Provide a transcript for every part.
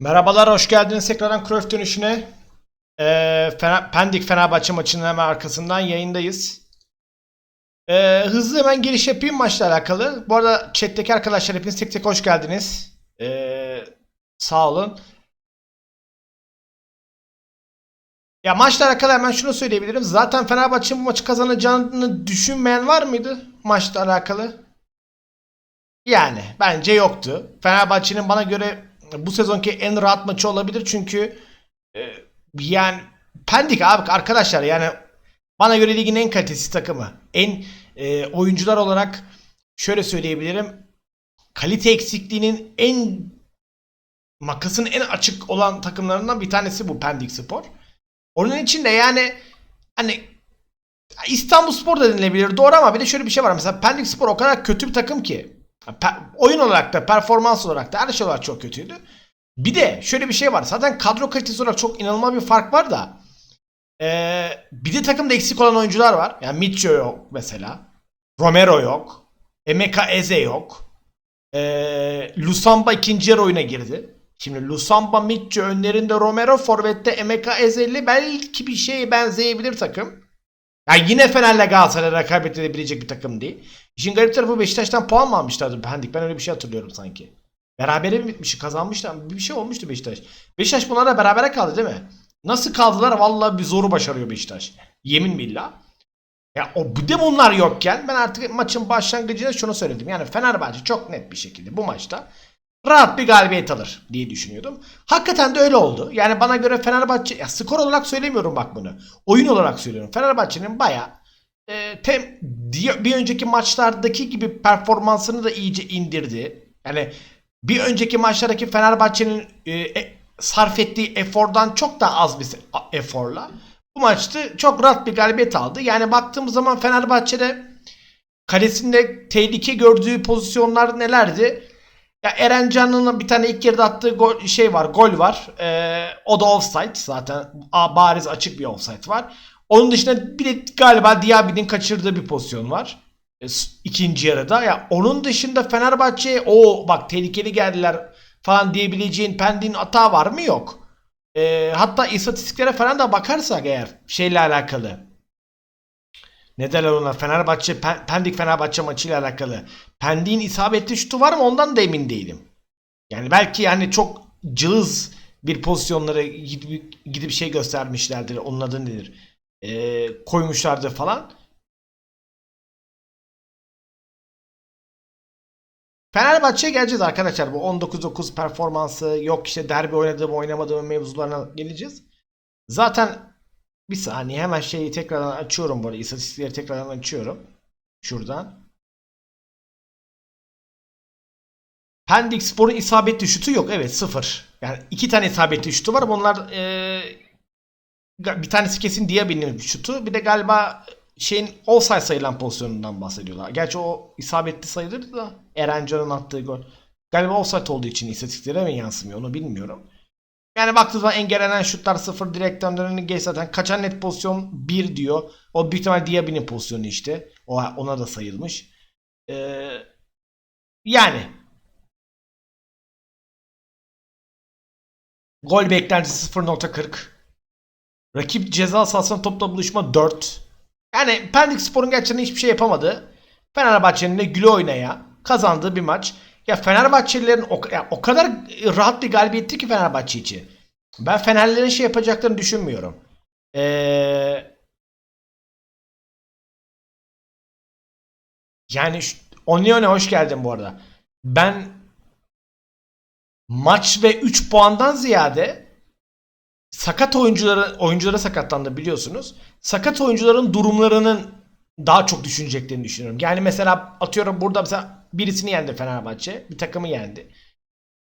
Merhabalar, hoş geldiniz tekrardan Cruyff dönüşüne. Ee, Fener- Pendik Fenerbahçe maçının hemen arkasından yayındayız. Ee, hızlı hemen giriş yapayım maçla alakalı. Bu arada chat'teki arkadaşlar hepiniz tek tek hoş geldiniz. Ee, sağ olun. Ya maçla alakalı hemen şunu söyleyebilirim. Zaten Fenerbahçe'nin bu maçı kazanacağını düşünmeyen var mıydı maçla alakalı? Yani bence yoktu. Fenerbahçe'nin bana göre bu sezonki en rahat maçı olabilir çünkü e, yani Pendik abi arkadaşlar yani bana göre ligin en kalitesiz takımı. En e, oyuncular olarak şöyle söyleyebilirim. Kalite eksikliğinin en makasın en açık olan takımlarından bir tanesi bu Pendik Spor. Onun için de yani hani İstanbul Spor da denilebilir doğru ama bir de şöyle bir şey var. Mesela Pendik Spor o kadar kötü bir takım ki. Oyun olarak da performans olarak da her şey olarak çok kötüydü. Bir de şöyle bir şey var. Zaten kadro kalitesi olarak çok inanılmaz bir fark var da. Ee, bir de takımda eksik olan oyuncular var. Yani Mitcho yok mesela. Romero yok. Emeka Eze yok. Ee, Lusamba ikinci yarı oyuna girdi. Şimdi Lusamba, Mitcho önlerinde Romero, Forvet'te Emeka Eze'li belki bir şeye benzeyebilir takım. Yani yine Fener'le Galatasaray'a rekabet edebilecek bir takım değil. İşin garip tarafı Beşiktaş'tan puan mı almışlardı Pendik? Ben öyle bir şey hatırlıyorum sanki. Berabere mi bitmiş? Kazanmışlar. Bir şey olmuştu Beşiktaş. Beşiktaş bunlarla berabere kaldı değil mi? Nasıl kaldılar? Vallahi bir zoru başarıyor Beşiktaş. Yemin billah. Ya o bir de bunlar yokken ben artık maçın başlangıcında şunu söyledim. Yani Fenerbahçe çok net bir şekilde bu maçta rahat bir galibiyet alır diye düşünüyordum. Hakikaten de öyle oldu. Yani bana göre Fenerbahçe ya skor olarak söylemiyorum bak bunu. Oyun olarak söylüyorum. Fenerbahçe'nin bayağı e, tem, bir önceki maçlardaki gibi performansını da iyice indirdi. Yani bir önceki maçlardaki Fenerbahçe'nin e, e, sarf ettiği efordan çok daha az bir eforla bu maçta çok rahat bir galibiyet aldı. Yani baktığımız zaman Fenerbahçe'de kalesinde tehlike gördüğü pozisyonlar nelerdi? Ya Eren Can'ın bir tane ilk yarıda attığı gol, şey var, gol var. Ee, o da offside zaten. A, bariz açık bir offside var. Onun dışında bir de galiba Diaby'nin kaçırdığı bir pozisyon var. E, ikinci yarıda. Ya onun dışında Fenerbahçe o bak tehlikeli geldiler falan diyebileceğin Pendik'in hata var mı? Yok. E, hatta istatistiklere falan da bakarsak eğer şeyle alakalı. Ne derler ona? Fenerbahçe Pen- Pendik Fenerbahçe maçıyla alakalı. Pendik'in isabetli şutu var mı? Ondan da emin değilim. Yani belki yani çok cılız bir pozisyonlara gidip, gidip şey göstermişlerdir. Onun adı nedir? Ee, koymuşlardır falan. Fenerbahçe'ye geleceğiz arkadaşlar. Bu 19-9 performansı yok işte derbi oynadığım oynamadığım mevzularına geleceğiz. Zaten bir saniye hemen şeyi tekrardan açıyorum arada. İstatistikleri tekrardan açıyorum. Şuradan. Pendik Spor'un isabetli şutu yok. Evet sıfır. Yani iki tane isabetli şutu var. Bunlar ga- bir tanesi kesin Diaby'nin şutu. Bir de galiba şeyin offside sayılan pozisyonundan bahsediyorlar. Gerçi o isabetli sayılır da Eren Can'ın attığı gol. Galiba offside olduğu için istatistiklere mi yansımıyor onu bilmiyorum. Yani baktığınız zaman engellenen şutlar sıfır direkten döneni geç zaten. Kaçan net pozisyon 1 diyor. O büyük ihtimal Diaby'nin pozisyonu işte. O, ona da sayılmış. Ee, yani Gol beklentisi 0.40. Rakip ceza sahasında topla buluşma 4. Yani Pendik Spor'un gerçekten hiçbir şey yapamadı. Fenerbahçe'nin de güle oynaya kazandığı bir maç. Ya Fenerbahçelilerin o, ya o kadar rahat bir galibiyetti ki Fenerbahçe için. Ben Fenerlerin şey yapacaklarını düşünmüyorum. Ee, yani Onione hoş geldin bu arada. Ben maç ve 3 puandan ziyade sakat oyuncuları oyunculara sakatlandı biliyorsunuz. Sakat oyuncuların durumlarının daha çok düşüneceklerini düşünüyorum. Yani mesela atıyorum burada mesela birisini yendi Fenerbahçe. Bir takımı yendi.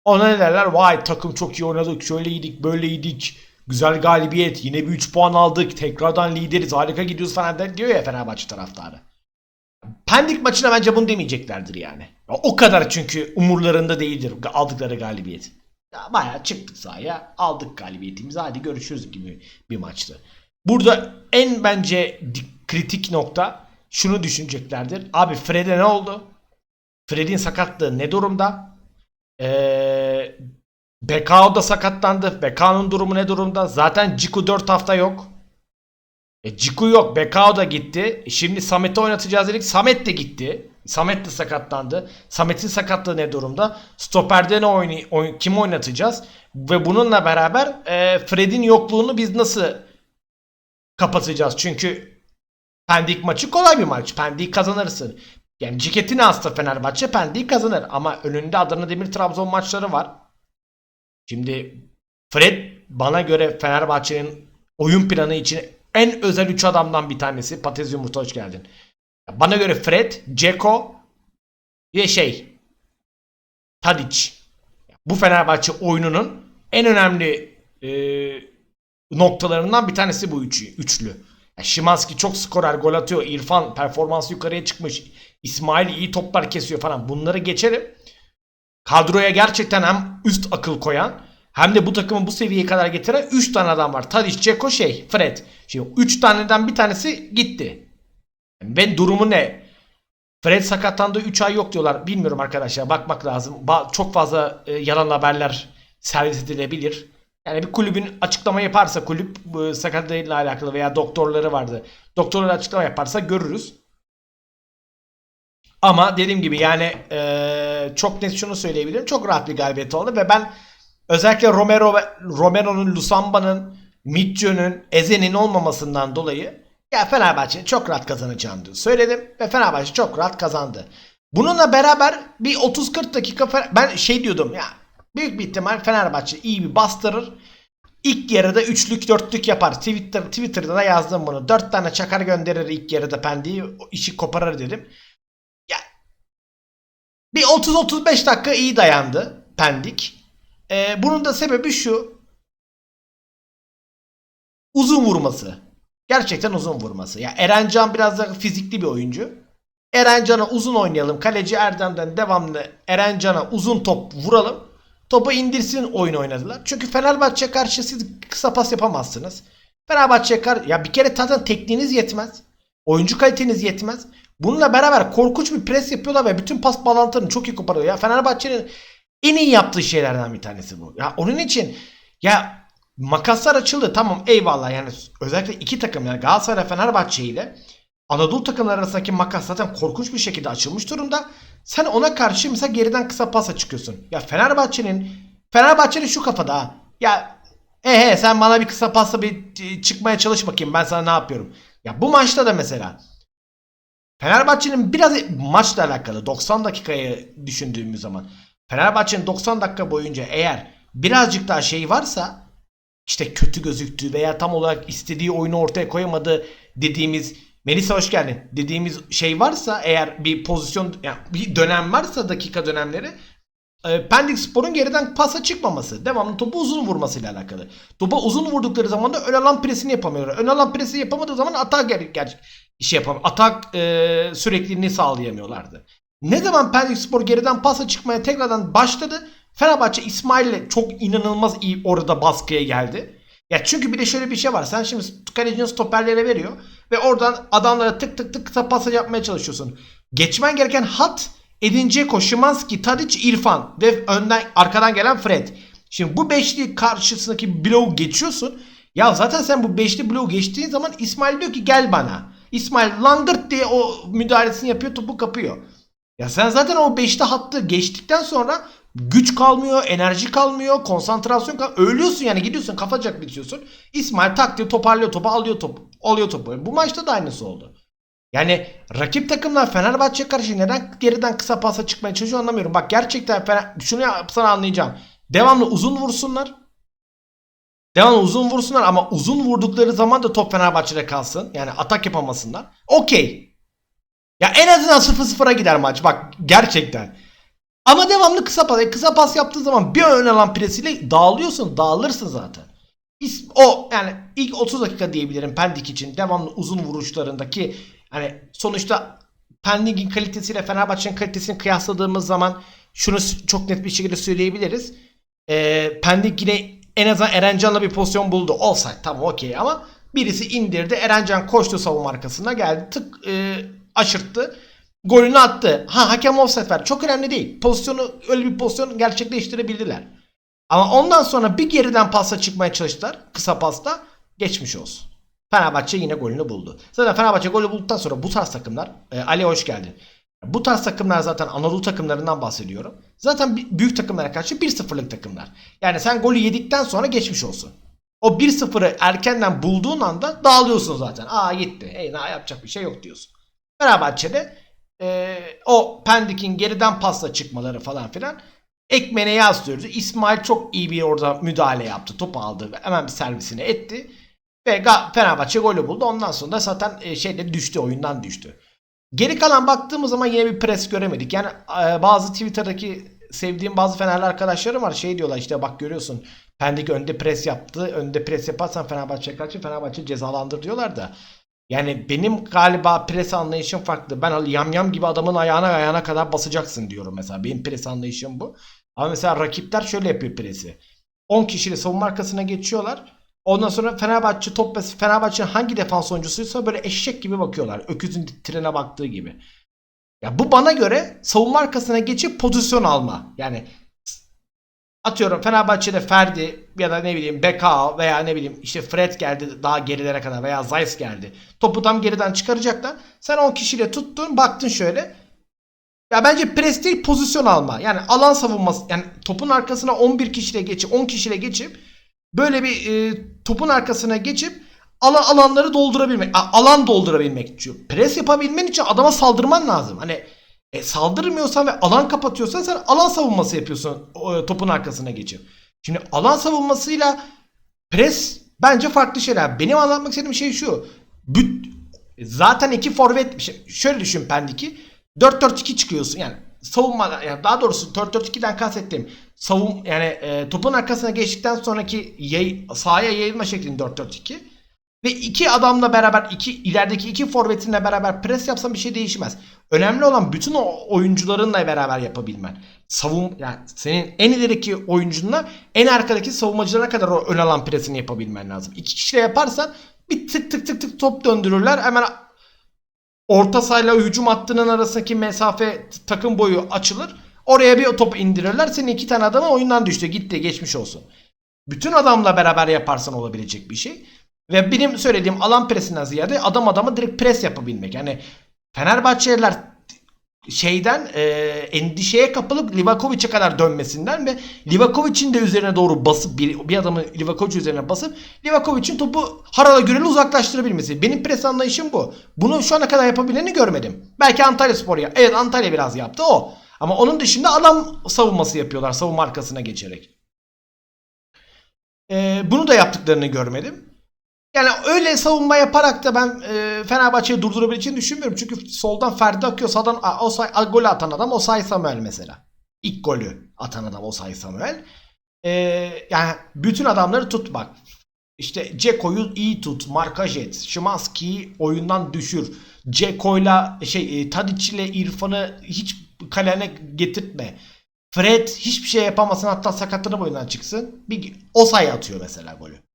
Ona ne derler? Vay takım çok iyi oynadık. Şöyleydik, böyleydik. Güzel galibiyet. Yine bir 3 puan aldık. Tekrardan lideriz. Harika gidiyoruz falan der- diyor ya Fenerbahçe taraftarı. Pendik maçına bence bunu demeyeceklerdir yani. Ya O kadar çünkü umurlarında değildir aldıkları galibiyet. Ya bayağı çıktık sahaya aldık galibiyetimizi hadi görüşürüz gibi bir maçtı. Burada en bence kritik nokta şunu düşüneceklerdir. Abi Fred'e ne oldu? Fred'in sakatlığı ne durumda? Ee, Bekao da sakatlandı. Bekao'nun durumu ne durumda? Zaten Ciku 4 hafta yok. E, Ciku yok. Bekao da gitti. E, Şimdi Samet'i oynatacağız dedik. Samet de gitti. Samet de sakatlandı. Samet'in sakatlığı ne durumda? Stopper'de ne oynay oyn- kim oynatacağız? Ve bununla beraber e, Fred'in yokluğunu biz nasıl kapatacağız? Çünkü Pendik maçı kolay bir maç. Pendik kazanırsın. Yani ceketini hasta Fenerbahçe Pendik kazanır. Ama önünde Adana Demir Trabzon maçları var. Şimdi Fred bana göre Fenerbahçe'nin oyun planı için en özel 3 adamdan bir tanesi. Patates Yumurta hoş geldin. Bana göre Fred, Ceko ve şey Tadic. Bu Fenerbahçe oyununun en önemli e, noktalarından bir tanesi bu üçü, üçlü. Ya Şimanski çok skorer, gol atıyor. İrfan performansı yukarıya çıkmış. İsmail iyi toplar kesiyor falan. Bunları geçerim. Kadroya gerçekten hem üst akıl koyan hem de bu takımı bu seviyeye kadar getiren 3 tane adam var. Tadic, Ceko, şey, Fred. Şimdi 3 taneden bir tanesi gitti. Ben durumu ne? Fred sakatlandı 3 ay yok diyorlar. Bilmiyorum arkadaşlar. Bakmak lazım. Ba- çok fazla e, yalan haberler servis edilebilir. Yani bir kulübün açıklama yaparsa kulüp e, sakatlığıyla alakalı veya doktorları vardı. Doktorlar açıklama yaparsa görürüz. Ama dediğim gibi yani e, çok net şunu söyleyebilirim. Çok rahat bir galibiyet oldu ve ben özellikle Romero ve Romero'nun, Lusamba'nın, Mitchell'ün, Eze'nin olmamasından dolayı ya Fenerbahçe'nin çok rahat kazanacağını söyledim ve Fenerbahçe çok rahat kazandı. Bununla beraber bir 30-40 dakika ben şey diyordum ya büyük bir ihtimal Fenerbahçe iyi bir bastırır. İlk yarıda üçlük dörtlük yapar. Twitter, Twitter'da da yazdım bunu. Dört tane çakar gönderir ilk yarıda pendiği işi koparır dedim. Ya bir 30-35 dakika iyi dayandı Pendik. Ee, bunun da sebebi şu. Uzun vurması. Gerçekten uzun vurması. Ya Erencan biraz da fizikli bir oyuncu. Erencan'a uzun oynayalım. Kaleci Erdem'den devamlı Erencan'a uzun top vuralım. Topu indirsin oyun oynadılar. Çünkü Fenerbahçe karşı siz kısa pas yapamazsınız. Fenerbahçe kar ya bir kere zaten tekniğiniz yetmez. Oyuncu kaliteniz yetmez. Bununla beraber korkunç bir pres yapıyorlar ve bütün pas bağlantılarını çok iyi koparıyor. Ya Fenerbahçe'nin en iyi yaptığı şeylerden bir tanesi bu. Ya onun için ya makaslar açıldı tamam eyvallah yani özellikle iki takım yani Galatasaray Fenerbahçe ile Anadolu takımları arasındaki makas zaten korkunç bir şekilde açılmış durumda. Sen ona karşı mesela geriden kısa pasa çıkıyorsun. Ya Fenerbahçe'nin Fenerbahçe'nin şu kafada ha. Ya he he sen bana bir kısa pasla bir e, çıkmaya çalış bakayım ben sana ne yapıyorum. Ya bu maçta da mesela Fenerbahçe'nin biraz maçla alakalı 90 dakikayı düşündüğümüz zaman Fenerbahçe'nin 90 dakika boyunca eğer birazcık daha şey varsa işte kötü gözüktü veya tam olarak istediği oyunu ortaya koyamadı dediğimiz Melisa hoş geldin dediğimiz şey varsa eğer bir pozisyon yani bir dönem varsa dakika dönemleri e, Pendik Spor'un geriden pasa çıkmaması. Devamlı topu uzun vurmasıyla alakalı. Topa uzun vurdukları zaman da ön alan presini yapamıyorlar. Ön alan presi yapamadığı zaman atak ger ger şey yapamıyor. Atak e, sürekliliğini sağlayamıyorlardı. Ne zaman Pendik Spor geriden pasa çıkmaya tekrardan başladı. Fenerbahçe İsmail'le çok inanılmaz iyi orada baskıya geldi. Ya çünkü bir de şöyle bir şey var. Sen şimdi kalecinin stoperlere veriyor ve oradan adamlara tık tık tık kısa pasa yapmaya çalışıyorsun. Geçmen gereken hat Edin Dzeko, Tadic, İrfan ve önden arkadan gelen Fred. Şimdi bu beşli karşısındaki bloğu geçiyorsun. Ya zaten sen bu beşli bloğu geçtiğin zaman İsmail diyor ki gel bana. İsmail langırt diye o müdahalesini yapıyor topu kapıyor. Ya sen zaten o beşli hattı geçtikten sonra güç kalmıyor, enerji kalmıyor, konsantrasyon kalmıyor. Ölüyorsun yani gidiyorsun kafacak bitiyorsun. İsmail tak diye toparlıyor topu alıyor topu. Alıyor topu. Bu maçta da aynısı oldu. Yani rakip takımlar Fenerbahçe karşı neden geriden kısa pasa çıkmaya çalışıyor anlamıyorum. Bak gerçekten Fener, şunu yapsana anlayacağım. Devamlı uzun vursunlar. Devamlı uzun vursunlar ama uzun vurdukları zaman da top Fenerbahçe'de kalsın. Yani atak yapamasınlar. Okey. Ya en azından 0-0'a gider maç. Bak gerçekten. Ama devamlı kısa pas. E, Kısa pas yaptığı zaman bir ön alan presiyle dağılıyorsun. Dağılırsın zaten. O yani ilk 30 dakika diyebilirim Pendik için. Devamlı uzun vuruşlarındaki hani sonuçta Pendik'in kalitesiyle Fenerbahçe'nin kalitesini kıyasladığımız zaman şunu çok net bir şekilde söyleyebiliriz. Ee, Pendik yine en azından Erencan'la bir pozisyon buldu. Offside tamam okey ama birisi indirdi. Erencan koştu savunma arkasına geldi. Tık e, aşırttı. Golünü attı. Ha hakem offside verdi. Çok önemli değil. Pozisyonu öyle bir pozisyon gerçekleştirebildiler. Ama ondan sonra bir geriden pasta çıkmaya çalıştılar. Kısa pasta. Geçmiş olsun. Fenerbahçe yine golünü buldu. Zaten Fenerbahçe golü bulduktan sonra bu tarz takımlar e, Ali hoş geldin. Bu tarz takımlar zaten Anadolu takımlarından bahsediyorum. Zaten büyük takımlara karşı 1-0'lık takımlar. Yani sen golü yedikten sonra geçmiş olsun. O 1-0'ı erkenden bulduğun anda dağılıyorsun zaten. Aa gitti. Ey ne yapacak bir şey yok diyorsun. Fenerbahçe'de e, o Pendik'in geriden pasla çıkmaları falan filan ekmeğine yaslıyoruz. İsmail çok iyi bir orada müdahale yaptı. Topu aldı. Hemen bir servisini etti. Ve Fenerbahçe golü buldu. Ondan sonra da zaten e, şeyde düştü. Oyundan düştü. Geri kalan baktığımız zaman yine bir pres göremedik. Yani e, bazı Twitter'daki sevdiğim bazı Fenerli arkadaşlarım var. Şey diyorlar işte bak görüyorsun Pendik önde pres yaptı. Önde pres yaparsan Fenerbahçe karşı Fenerbahçe cezalandır diyorlar da. Yani benim galiba pres anlayışım farklı. Ben yamyam gibi adamın ayağına ayağına kadar basacaksın diyorum mesela. Benim pres anlayışım bu. Ama mesela rakipler şöyle yapıyor presi. 10 kişili savunma arkasına geçiyorlar. Ondan sonra Fenerbahçe top ve Fenerbahçe'nin hangi defans oyuncusuysa böyle eşek gibi bakıyorlar. Öküzün trene baktığı gibi. Ya bu bana göre savunma arkasına geçip pozisyon alma. Yani atıyorum Fenerbahçe'de Ferdi ya da ne bileyim Beka veya ne bileyim işte Fred geldi daha gerilere kadar veya Zeiss geldi. Topu tam geriden çıkaracaklar. Sen 10 kişiyle tuttun baktın şöyle. Ya bence pres değil pozisyon alma. Yani alan savunması yani topun arkasına 11 kişiyle geçip 10 kişiyle geçip böyle bir e, topun arkasına geçip alan alanları doldurabilmek, a- alan doldurabilmek için. Pres yapabilmen için adama saldırman lazım. Hani e, saldırmıyorsan ve alan kapatıyorsan sen alan savunması yapıyorsun o, topun arkasına geçip. Şimdi alan savunmasıyla pres bence farklı şeyler. Benim anlatmak istediğim şey şu. Büt, zaten iki forvet şey- şöyle düşün Pendik'i. 4-4-2 çıkıyorsun yani savunma yani daha doğrusu 4-4-2'den kastettiğim savun yani e, topun arkasına geçtikten sonraki yay, sahaya yayılma şeklin 4-4-2 ve iki adamla beraber iki ilerideki iki forvetinle beraber pres yapsan bir şey değişmez. Önemli olan bütün o oyuncularınla beraber yapabilmen. Savun yani senin en ilerideki oyuncunla en arkadaki savunmacılara kadar o ön alan presini yapabilmen lazım. İki kişiyle yaparsan bir tık tık tık tık top döndürürler. Hemen orta sahayla hücum hattının arasındaki mesafe takım boyu açılır. Oraya bir top indirirler. Senin iki tane adamın oyundan düştü. Gitti geçmiş olsun. Bütün adamla beraber yaparsan olabilecek bir şey. Ve benim söylediğim alan presinden ziyade adam adama direkt pres yapabilmek. Yani Fenerbahçeliler şeyden e, endişeye kapılıp Livakovic'e kadar dönmesinden ve Livakovic'in de üzerine doğru basıp bir, bir adamın Livakovic üzerine basıp Livakovic'in topu harala güreli uzaklaştırabilmesi. Benim pres anlayışım bu. Bunu şu ana kadar yapabileni görmedim. Belki Antalya Spor ya. Evet Antalya biraz yaptı o. Ama onun dışında adam savunması yapıyorlar savunma arkasına geçerek. E, bunu da yaptıklarını görmedim. Yani öyle savunma yaparak da ben e, Fenerbahçe'yi durdurabileceğini düşünmüyorum. Çünkü soldan Ferdi akıyor. Sağdan a, o say, golü atan adam Osay Samuel mesela. İlk golü atan adam Osay Samuel. E, yani bütün adamları tut bak. İşte Ceko'yu iyi tut, markaj et. Şimanski'yi oyundan düşür. Ceko'yla şey e, ile İrfan'ı hiç kalene getirtme. Fred hiçbir şey yapamasın hatta sakatlanıp oyundan çıksın. Bir Osay atıyor mesela golü.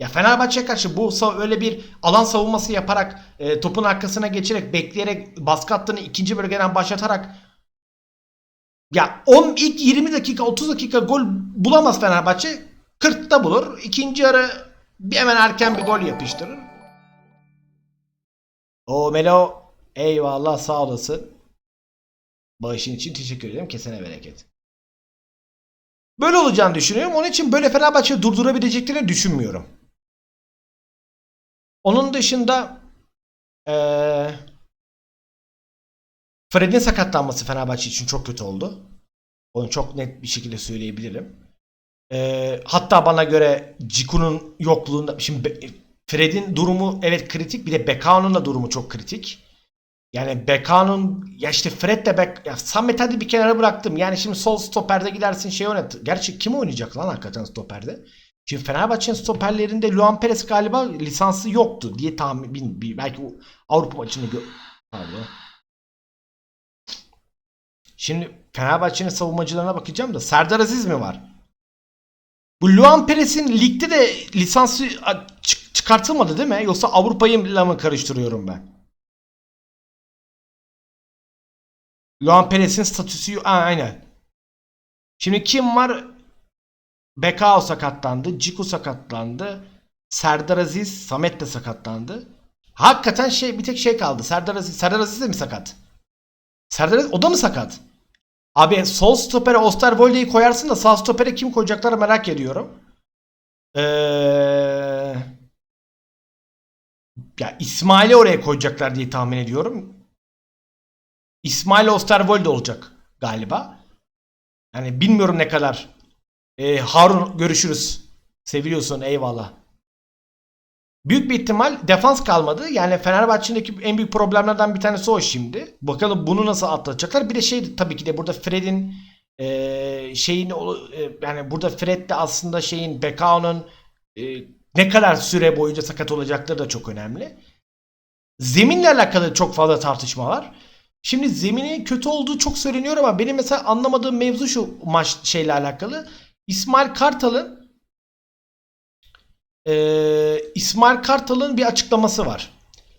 Ya Fenerbahçe'ye karşı bu sav- öyle bir alan savunması yaparak e, topun arkasına geçerek bekleyerek baskı hattını ikinci bölgeden başlatarak ya 10 ilk 20 dakika 30 dakika gol bulamaz Fenerbahçe. 40'ta bulur. İkinci yarı bir hemen erken bir gol yapıştırır. O Melo eyvallah sağ olasın. Bağışın için teşekkür ederim. Kesene bereket. Böyle olacağını düşünüyorum. Onun için böyle Fenerbahçe'yi durdurabileceklerini düşünmüyorum. Onun dışında eee Fred'in sakatlanması Fenerbahçe için çok kötü oldu. Onu çok net bir şekilde söyleyebilirim. Eee, hatta bana göre Ciku'nun yokluğunda şimdi Fred'in durumu evet kritik bir de Bekao'nun da durumu çok kritik. Yani Bekao'nun ya işte Fred de Bek ya Samet hadi bir kenara bıraktım. Yani şimdi sol stoperde gidersin şey oynat. Gerçi kim oynayacak lan hakikaten stoperde? Şimdi Fenerbahçe'nin stoperlerinde Luan Perez galiba lisansı yoktu diye tahmin belki Avrupa maçını gö. Şimdi Fenerbahçe'nin savunmacılarına bakacağım da Serdar Aziz mi var? Bu Luan Perez'in ligde de lisansı çık- çıkartılmadı değil mi? Yoksa Avrupa'yı mı karıştırıyorum ben? Luan Perez'in statüsü Aa, aynen. Şimdi kim var? Bekao sakatlandı. Ciku sakatlandı. Serdar Aziz, Samet de sakatlandı. Hakikaten şey bir tek şey kaldı. Serdar Aziz, Serdar Aziz de mi sakat? Serdar Aziz o da mı sakat? Abi sol stopere Osterwolde'yi koyarsın da sağ stopere kim koyacakları merak ediyorum. Ee, ya İsmail'i oraya koyacaklar diye tahmin ediyorum. İsmail Osterwolde olacak galiba. Yani bilmiyorum ne kadar. Ee, Harun görüşürüz. Seviliyorsun eyvallah. Büyük bir ihtimal defans kalmadı. Yani Fenerbahçe'deki en büyük problemlerden bir tanesi o şimdi. Bakalım bunu nasıl atlatacaklar. Bir de şey tabii ki de burada Fred'in eee şeyin e, yani burada Fred de aslında şeyin Bekao'nun e, ne kadar süre boyunca sakat olacakları da çok önemli. Zeminle alakalı çok fazla tartışma var. Şimdi zeminin kötü olduğu çok söyleniyor ama benim mesela anlamadığım mevzu şu maç şeyle alakalı. İsmail Kartal'ın ee, İsmail Kartal'ın bir açıklaması var.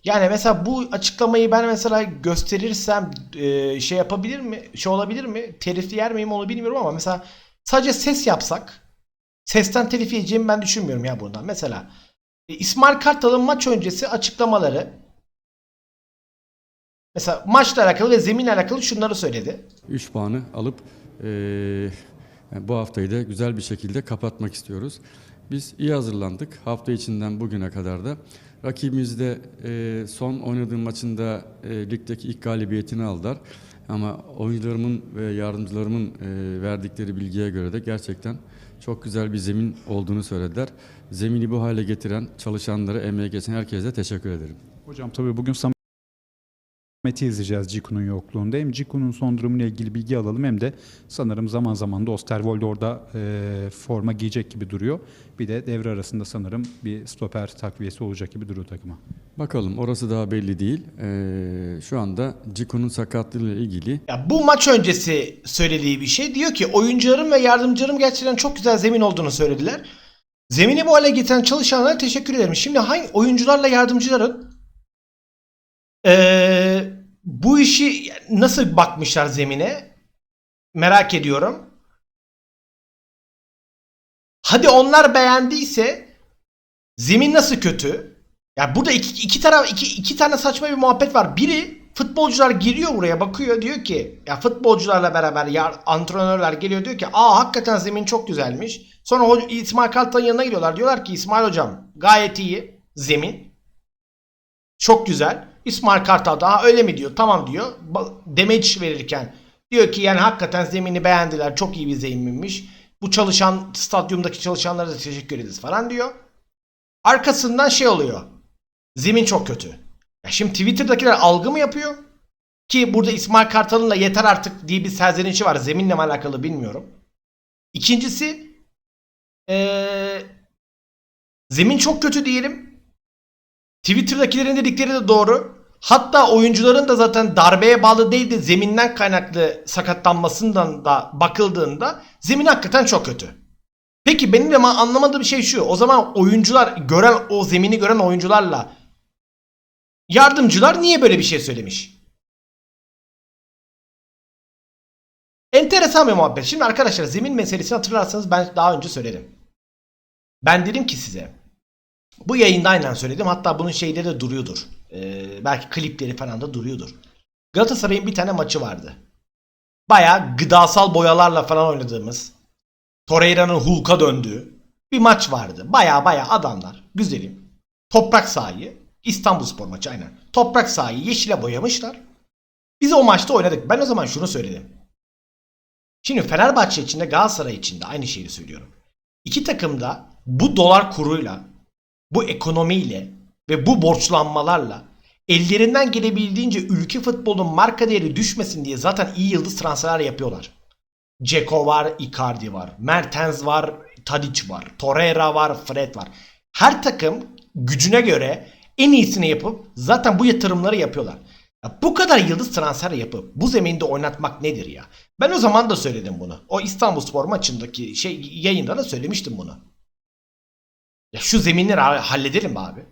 Yani mesela bu açıklamayı ben mesela gösterirsem e, şey yapabilir mi? Şey olabilir mi? Telif yer miyim onu bilmiyorum ama mesela sadece ses yapsak sesten telif yiyeceğimi ben düşünmüyorum ya buradan. Mesela e, İsmail Kartal'ın maç öncesi açıklamaları mesela maçla alakalı ve zeminle alakalı şunları söyledi. 3 puanı alıp yani bu haftayı da güzel bir şekilde kapatmak istiyoruz. Biz iyi hazırlandık. Hafta içinden bugüne kadar da. Rakibimiz de eee, son oynadığım maçında eee, ligdeki ilk galibiyetini aldılar. Ama oyuncularımın ve yardımcılarımın eee, verdikleri bilgiye göre de gerçekten çok güzel bir zemin olduğunu söylediler. Zemini bu hale getiren çalışanlara, emeği geçen herkese teşekkür ederim. Hocam tabii bugün Samet'i izleyeceğiz Ciku'nun yokluğunda. Hem Ciku'nun son durumuyla ilgili bilgi alalım hem de sanırım zaman zaman da Osterwolde orada e, forma giyecek gibi duruyor. Bir de devre arasında sanırım bir stoper takviyesi olacak gibi duruyor takıma. Bakalım orası daha belli değil. Eee, şu anda Ciku'nun sakatlığıyla ilgili Ya bu maç öncesi söylediği bir şey. Diyor ki oyuncularım ve yardımcılarım gerçekten çok güzel zemin olduğunu söylediler. Zemini bu hale getiren çalışanlara teşekkür ederim. Şimdi hangi oyuncularla yardımcıların eee, bu işi nasıl bakmışlar zemine? Merak ediyorum. Hadi onlar beğendiyse zemin nasıl kötü? Ya burada iki, iki taraf iki, iki tane saçma bir muhabbet var. Biri futbolcular giriyor buraya bakıyor diyor ki ya futbolcularla beraber ya antrenörler geliyor diyor ki aa hakikaten zemin çok güzelmiş. Sonra İsmail Kartal'ın yanına gidiyorlar. Diyorlar ki İsmail hocam gayet iyi zemin. Çok güzel. İsmail Kartal da "Ha, öyle mi diyor. Tamam diyor. Demeç verirken diyor ki yani hakikaten zemini beğendiler. Çok iyi bir zeminmiş. Bu çalışan stadyumdaki çalışanlara da teşekkür ederiz falan diyor. Arkasından şey oluyor. Zemin çok kötü. Ya şimdi Twitter'dakiler algı mı yapıyor? Ki burada İsmail Kartal'ın da yeter artık diye bir serzenişi var. Zeminle mi alakalı bilmiyorum. İkincisi ee, zemin çok kötü diyelim. Twitter'dakilerin dedikleri de doğru. Hatta oyuncuların da zaten darbeye bağlı değil de zeminden kaynaklı sakatlanmasından da bakıldığında zemin hakikaten çok kötü. Peki benim de ma- anlamadığım şey şu. O zaman oyuncular gören o zemini gören oyuncularla yardımcılar niye böyle bir şey söylemiş? Enteresan bir muhabbet. Şimdi arkadaşlar zemin meselesini hatırlarsanız ben daha önce söyledim. Ben dedim ki size bu yayında aynen söyledim. Hatta bunun şeyleri de duruyordur. Ee, belki klipleri falan da duruyordur. Galatasaray'ın bir tane maçı vardı. Baya gıdasal boyalarla falan oynadığımız Torreira'nın Hulk'a döndüğü bir maç vardı. Baya baya adamlar güzelim. Toprak sahayı İstanbulspor maçı aynen. Toprak sahayı yeşile boyamışlar. Biz o maçta oynadık. Ben o zaman şunu söyledim. Şimdi Fenerbahçe için de Galatasaray için de aynı şeyi söylüyorum. İki takım da bu dolar kuruyla, bu ekonomiyle ve bu borçlanmalarla ellerinden gelebildiğince ülke futbolunun marka değeri düşmesin diye zaten iyi yıldız transferler yapıyorlar. Ceko var, Icardi var, Mertens var, Tadic var, Torreira var, Fred var. Her takım gücüne göre en iyisini yapıp zaten bu yatırımları yapıyorlar. Ya bu kadar yıldız transfer yapıp bu zeminde oynatmak nedir ya? Ben o zaman da söyledim bunu. O İstanbulspor maçındaki şey yayında da söylemiştim bunu. Ya şu zeminleri ha- halledelim abi.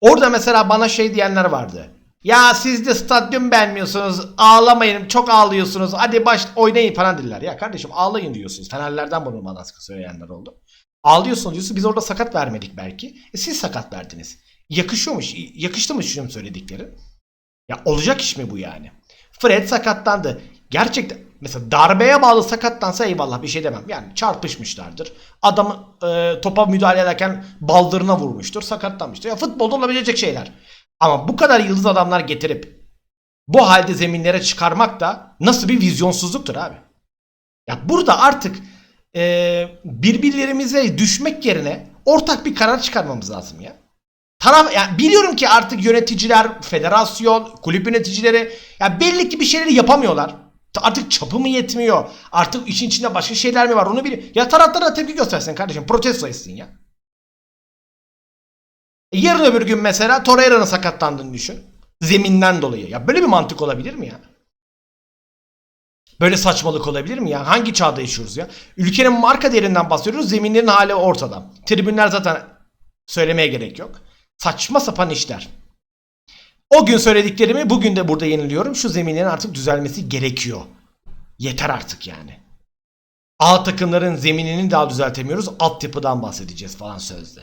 Orada mesela bana şey diyenler vardı. Ya siz de stadyum beğenmiyorsunuz. Ağlamayın. Çok ağlıyorsunuz. Hadi baş oynayın falan dediler. Ya kardeşim ağlayın diyorsunuz. Fenerlerden bunu bana söyleyenler oldu. Ağlıyorsunuz diyorsunuz. Biz orada sakat vermedik belki. E siz sakat verdiniz. Yakışıyormuş. Yakıştı mı şunun söyledikleri? Ya olacak iş mi bu yani? Fred sakatlandı. Gerçekten mesela darbeye bağlı sakatlansa eyvallah bir şey demem. Yani çarpışmışlardır. Adam e, topa müdahale ederken baldırına vurmuştur. Sakatlanmıştır. Ya futbolda olabilecek şeyler. Ama bu kadar yıldız adamlar getirip bu halde zeminlere çıkarmak da nasıl bir vizyonsuzluktur abi. Ya burada artık e, birbirlerimize düşmek yerine ortak bir karar çıkarmamız lazım ya. Taraf yani biliyorum ki artık yöneticiler, federasyon, kulüp yöneticileri ya belli ki bir şeyleri yapamıyorlar. Artık çapı mı yetmiyor? Artık işin içinde başka şeyler mi var? Onu bil. Ya taraftarına tepki göstersin kardeşim. Protesto etsin ya. E, Yarın öbür gün mesela Torreira'nın sakatlandığını düşün. Zeminden dolayı. Ya böyle bir mantık olabilir mi ya? Böyle saçmalık olabilir mi ya? Hangi çağda yaşıyoruz ya? Ülkenin marka değerinden bahsediyoruz. Zeminlerin hali ortada. Tribünler zaten söylemeye gerek yok. Saçma sapan işler. O gün söylediklerimi bugün de burada yeniliyorum. Şu zeminlerin artık düzelmesi gerekiyor. Yeter artık yani. A takımların zeminini daha düzeltemiyoruz. Altyapıdan bahsedeceğiz falan sözde.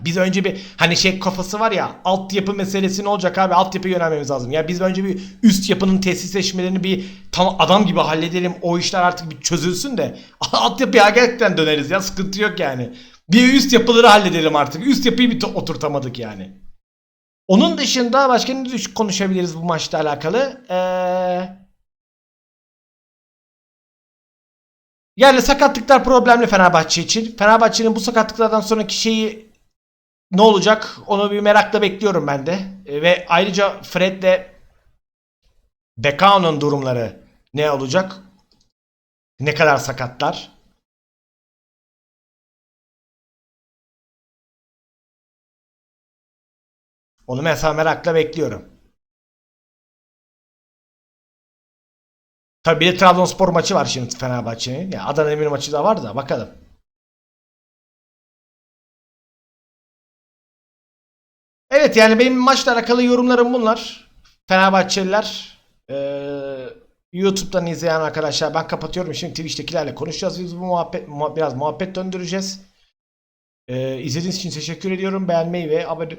Biz önce bir hani şey kafası var ya altyapı meselesi ne olacak abi altyapı yönelmemiz lazım. Ya biz önce bir üst yapının tesisleşmelerini bir tam adam gibi halledelim. O işler artık bir çözülsün de altyapıya gerçekten döneriz ya sıkıntı yok yani. Bir üst yapıları halledelim artık. Üst yapıyı bir oturtamadık yani. Onun dışında başka ne konuşabiliriz bu maçla alakalı? Ee... Yani sakatlıklar problemli Fenerbahçe için. Fenerbahçe'nin bu sakatlıklardan sonraki şeyi ne olacak? Onu bir merakla bekliyorum ben de. E, Ve ayrıca Fred'le Bekao'nun durumları ne olacak? Ne kadar sakatlar? Onu mesela merakla bekliyorum. Tabii bir de Trabzonspor maçı var şimdi Fenerbahçe'nin. Ya Adana Demir maçı da var da bakalım. Evet yani benim maçla alakalı yorumlarım bunlar. Fenerbahçeliler eee, YouTube'dan izleyen arkadaşlar ben kapatıyorum. Şimdi Twitch'tekilerle konuşacağız. Biz bu muhabbet, muha- biraz muhabbet döndüreceğiz. Eee izlediğiniz için teşekkür ediyorum. Beğenmeyi ve abone,